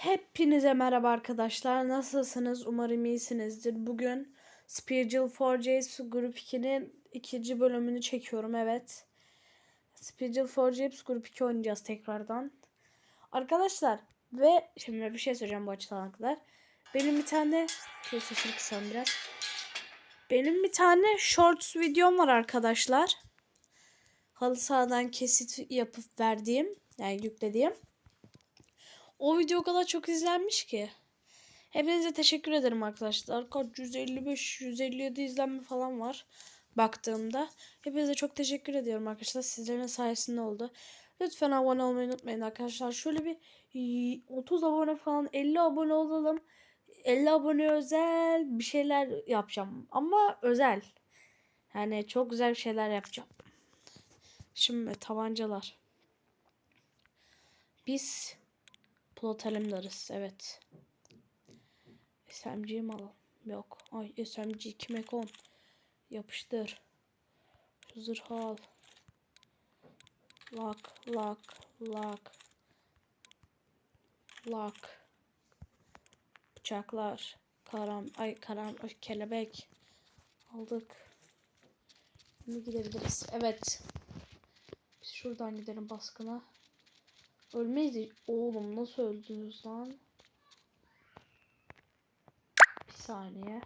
Hepinize merhaba arkadaşlar. Nasılsınız? Umarım iyisinizdir. Bugün Spiritual 4Js Grup 2'nin ikinci bölümünü çekiyorum. Evet. Spiritual 4Js Grup 2 oynayacağız tekrardan. Arkadaşlar ve şimdi bir şey söyleyeceğim bu açıdan kadar. Benim bir tane sesini kısalım biraz. Benim bir tane shorts videom var arkadaşlar. Halı sahadan kesit yapıp verdiğim yani yüklediğim. O video o kadar çok izlenmiş ki. Hepinize teşekkür ederim arkadaşlar. Kaç 155 157 izlenme falan var baktığımda. Hepinize çok teşekkür ediyorum arkadaşlar. Sizlerin sayesinde oldu. Lütfen abone olmayı unutmayın arkadaşlar. Şöyle bir e, 30 abone falan 50 abone olalım. 50 abone özel bir şeyler yapacağım. Ama özel. Yani çok güzel şeyler yapacağım. Şimdi tabancalar. Biz Plot alemdarız. Evet. SMG'yi mi alalım? Yok. Ay SMG 2 mekon. Yapıştır. Şu zırhı al. Lock, lock, lock. Lock. Bıçaklar. Karam, ay karam, ay, kelebek. Aldık. Şimdi gidebiliriz. Evet. Biz şuradan gidelim baskına. Ölmeyiz. Oğlum nasıl öldünüz lan? Bir saniye.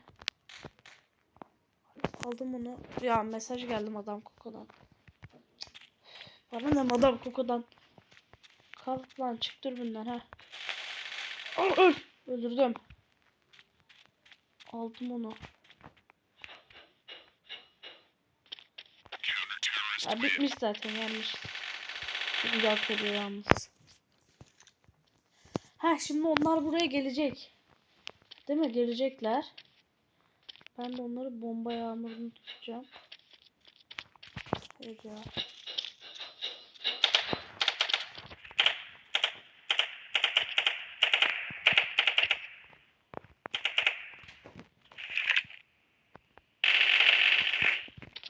Aldım onu. Ya mesaj geldi Madame Coco'dan. Bana ne Madame Coco'dan? Kalk lan çık dürbünden ha. Al öl. Öldürdüm. Aldım onu. Ya bitmiş zaten yanlış. Güzel söylüyor yalnız. Ha şimdi onlar buraya gelecek. Değil mi? Gelecekler. Ben de onları bomba yağmurunu tutacağım. Hayır ya.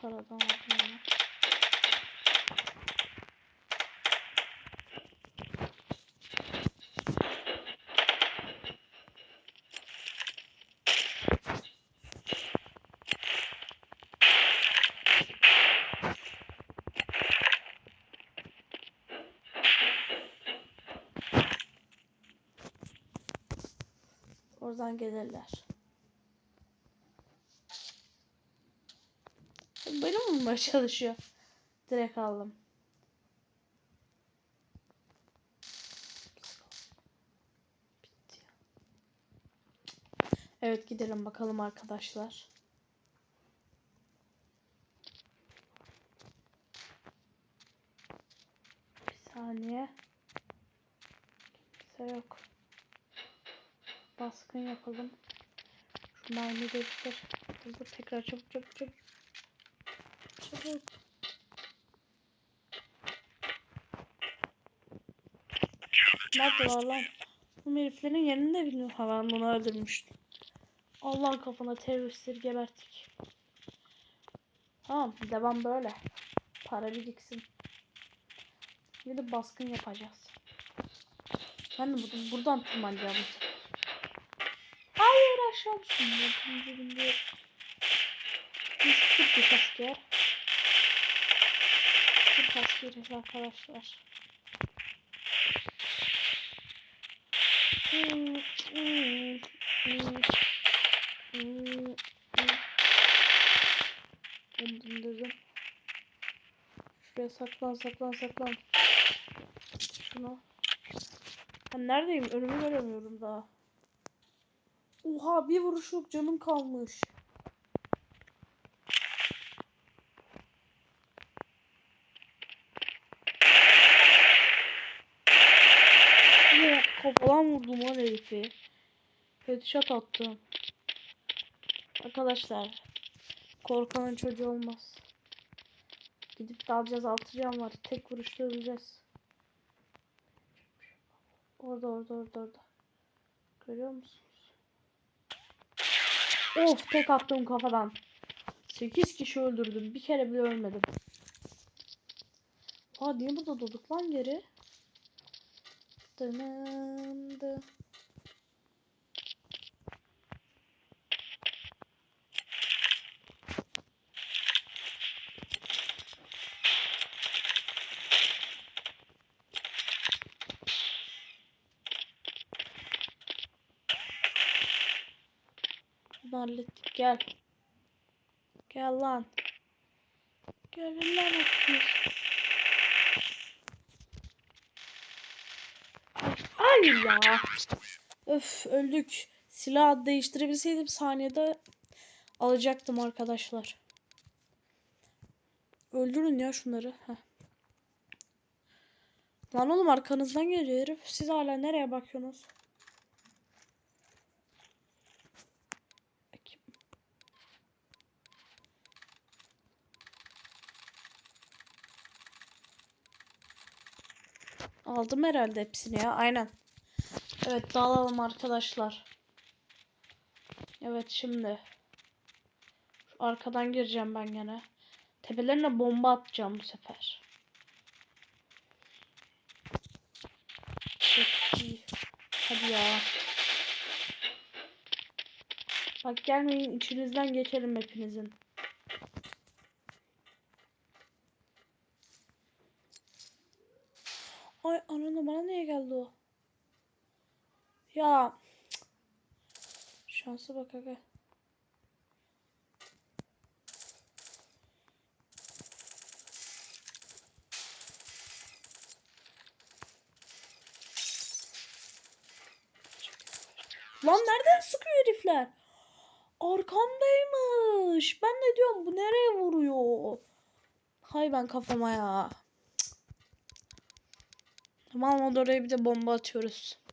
Paradan aldım Oradan gelirler. Beni mi bulmaya çalışıyor? Direkt aldım. Evet gidelim bakalım arkadaşlar. Bir saniye. Kimse yok. Baskın yapalım. Şu mermi. Dur dur tekrar çabuk çabuk çabuk. Çabuk. Nerede var lan? Bu heriflerin yerini de bilmiyorum. Ha ben öldürmüştüm. Allah'ın kafana teröristleri geberttik. Tamam devam böyle. Para biriksin. Bir de baskın yapacağız. Ben de buradan tırmanacağım. Aşağı. Şimdi şimdi. Biz Türk asker. Türk askeriz arkadaşlar. Hmm, hmm, hmm, hmm, hmm. Şuraya saklan saklan saklan. Şuna. Ben neredeyim? Önümü göremiyorum daha. Oha bir vuruşluk canım kalmış. Ya, kafadan vurdum lan herifi. Headshot attım. Arkadaşlar. Korkanın çocuğu olmaz. Gidip dalacağız altı can var. Tek vuruşta öleceğiz. Orada orada orada orada. Görüyor musunuz? Of tek attım kafadan. 8 kişi öldürdüm. Bir kere bile ölmedim. Aa niye burada durduk lan geri? Dınındı. Şunu hallettik. Gel. Gel lan. Gelin lan hepiniz. Hayır ya. Öf öldük. Silah değiştirebilseydim saniyede alacaktım arkadaşlar. Öldürün ya şunları. Heh. Lan oğlum arkanızdan geliyor herif. Siz hala nereye bakıyorsunuz? Aldım herhalde hepsini ya. Aynen. Evet dağılalım arkadaşlar. Evet şimdi. Arkadan gireceğim ben gene. Tepelerine bomba atacağım bu sefer. Hadi ya. Bak gelmeyin içinizden geçelim hepinizin. Ay ananı bana niye geldi o? Ya. Şansa bak aga. Lan nereden sıkıyor herifler? Arkamdaymış. Ben de diyorum bu nereye vuruyor? Hay ben kafama ya. Tamam oraya bir de bomba atıyoruz.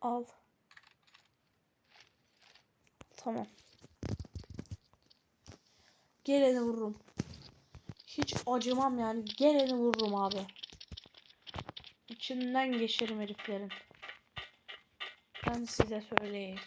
Al. Tamam. Geleni vururum. Hiç acımam yani. Geleni vururum abi. İçinden geçerim heriflerin. Ben size söyleyeyim.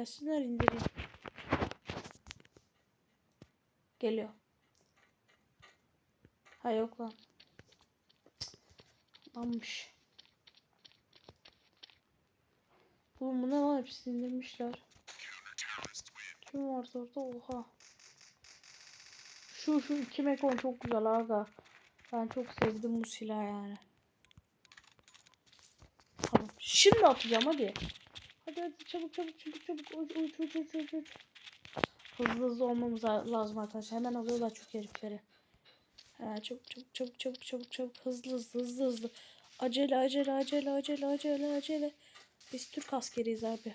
Gelsinler indireyim. Geliyor. Ha yok lan. Lanmış. Oğlum bu ne lan hepsini indirmişler. Kim vardı orada? Oha. Şu şu iki mekon çok güzel aga. Ben çok sevdim bu silah yani. Tamam. Şimdi atacağım hadi. Hadi hadi çabuk çabuk çabuk çabuk uç uç uç uç uç uç. Hızlı hızlı olmamız la- lazım arkadaşlar. Hemen alıyorlar çok herifleri. Ha, çabuk çabuk çabuk çabuk çabuk çabuk hızlı hızlı hızlı hızlı. Acele acele acele acele acele acele. Biz Türk askeriyiz abi.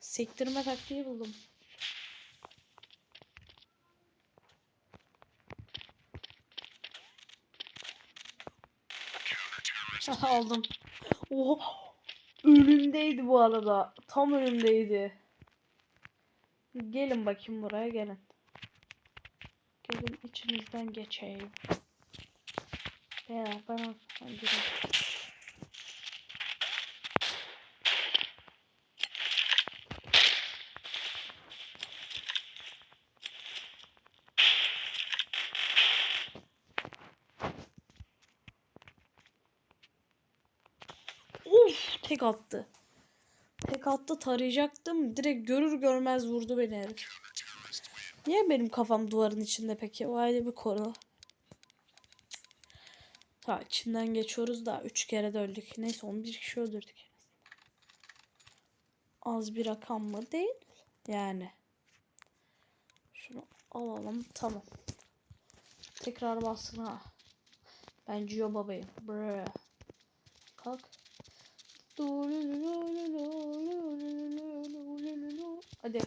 Sektirme taktiği buldum. Aldım. Oha. Önümdeydi bu arada. Tam önümdeydi. Gelin bakayım buraya gelin. Gelin içinizden geçeyim. Beyler ben arkadan gireyim. Of tek attı. Tek attı tarayacaktım. Direkt görür görmez vurdu beni herif. Niye benim kafam duvarın içinde peki? O ayrı bir konu. Ha içinden geçiyoruz da 3 kere de öldük. Neyse 11 kişi öldürdük. Az bir rakam mı? Değil. Yani. Şunu alalım. Tamam. Tekrar bassın ha. Ben Gio babayım. Brr. Kalk. Hadi.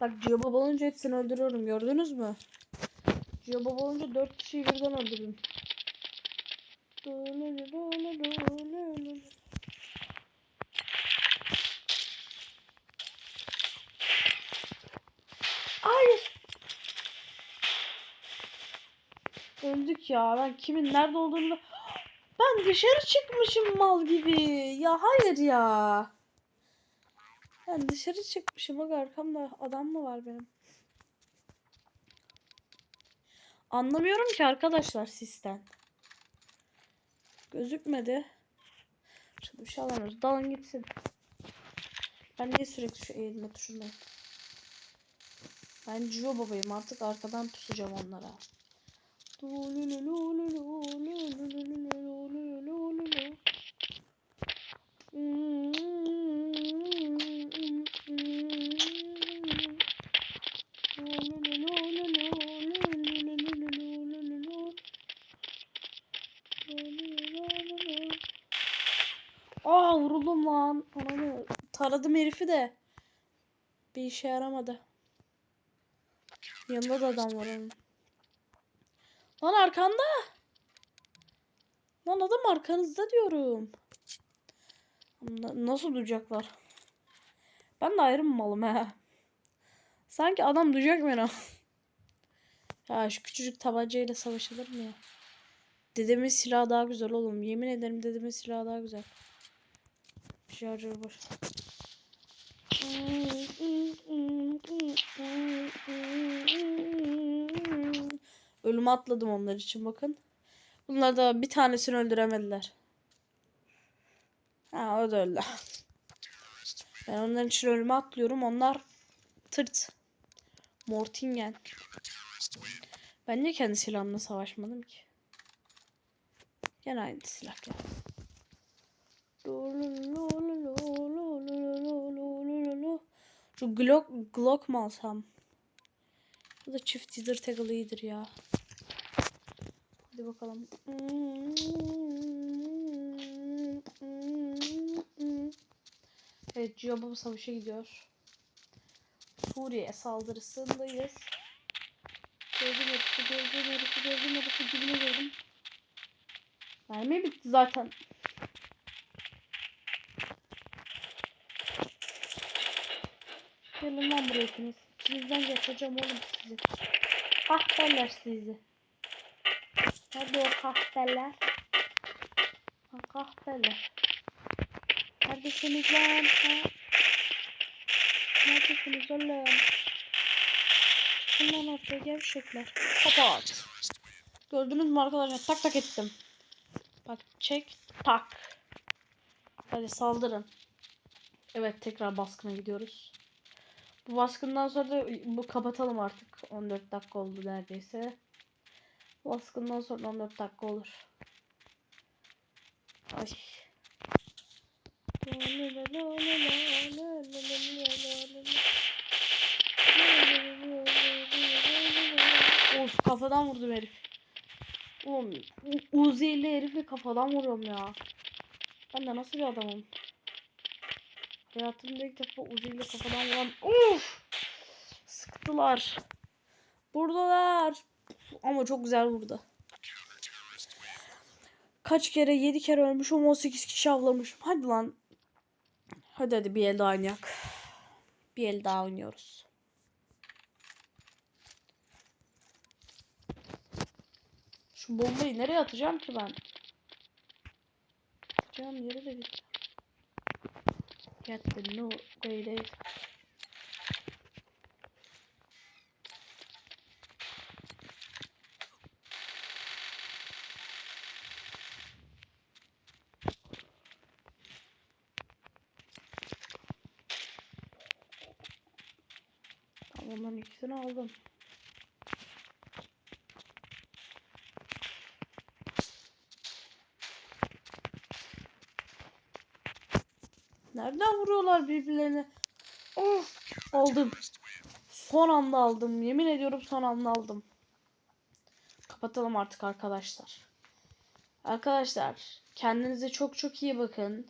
Bak Baba olunca hepsini öldürüyorum gördünüz mü? Ya baba olunca dört kişiyi birden öldürdüm. Hayır. Öldük ya. Ben kimin nerede olduğunu da... Ben dışarı çıkmışım mal gibi. Ya hayır ya. Ben dışarı çıkmışım. Bak arkamda adam mı var benim? Anlamıyorum ki arkadaşlar sistem. Gözükmedi. Şimdi bir şey alamıyoruz. Dalın gitsin. Ben niye sürekli şu eğilme tuşundayım? Ben Gio babayım artık arkadan pusacağım onlara. Aa vuruldum lan. Ananı taradım herifi de. Bir işe yaramadı. Yanında da adam var onun. Lan arkanda. Lan adam arkanızda diyorum. Na- nasıl duyacaklar? Ben de ayrı mı malım he? Sanki adam duyacak beni. ya şu küçücük tabancayla savaşılır mı ya? Dedemin silahı daha güzel oğlum. Yemin ederim dedemin silahı daha güzel. Şarjör boş. Ölüme atladım onlar için bakın. Bunlar da bir tanesini öldüremediler. Ha o da öldü. Ben onların için ölüme atlıyorum. Onlar tırt. Mortingen. Ben niye kendi silahımla savaşmadım ki? Gene aynı silah ya. Şu Glock, Glock mu alsam? Bu da çift teaser tackle iyidir ya. Hadi bakalım. Evet Ciyobaba savaşa gidiyor. Suriye saldırısındayız. Gördüm herifi, gördüm herifi, gördüm herifi, dibine gördüm. Mermi bitti zaten. Gelin lan buraya ikiniz. İkinizden geçeceğim oğlum sizi. Kahpeler sizi. Nerede o kahpeler? Ha kahpeler. Neredesiniz lan? Ha? Neredesiniz oğlum? Lan ortaya gevşekler. Kapat. Gördünüz mü arkadaşlar? Tak tak ettim. Bak çek tak. Hadi saldırın. Evet tekrar baskına gidiyoruz. Bu baskından sonra da bu kapatalım artık. 14 dakika oldu neredeyse. Baskından sonra 14 dakika olur. Ay. Of kafadan vurdum herif. Oğlum Uzi ile herifi kafadan vuruyorum ya. Ben de nasıl bir adamım? Hayatımda ilk defa Uzi ile kafadan vuran. Uf! Sıktılar. Buradalar. Ama çok güzel vurdu. Kaç kere? 7 kere ölmüşüm. 18 kişi avlamışım. Hadi lan. Hadi hadi bir el daha oynayak. Bir el daha oynuyoruz. Şu bombayı nereye atacağım ki ben? Atacağım yere de gitti. get the note. There it is. Ikisini aldım. Nereden vuruyorlar birbirlerine? Of, aldım. Son anda aldım. Yemin ediyorum son anda aldım. Kapatalım artık arkadaşlar. Arkadaşlar kendinize çok çok iyi bakın.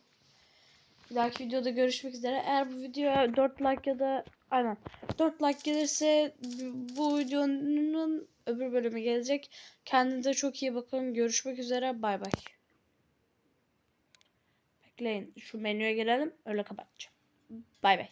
Bir dahaki videoda görüşmek üzere. Eğer bu videoya 4 like ya da aynen 4 like gelirse bu videonun öbür bölümü gelecek. Kendinize çok iyi bakın. Görüşmek üzere. Bay bay. Bekleyin. Şu menüye girelim. Öyle kapatacağım. Bay bay.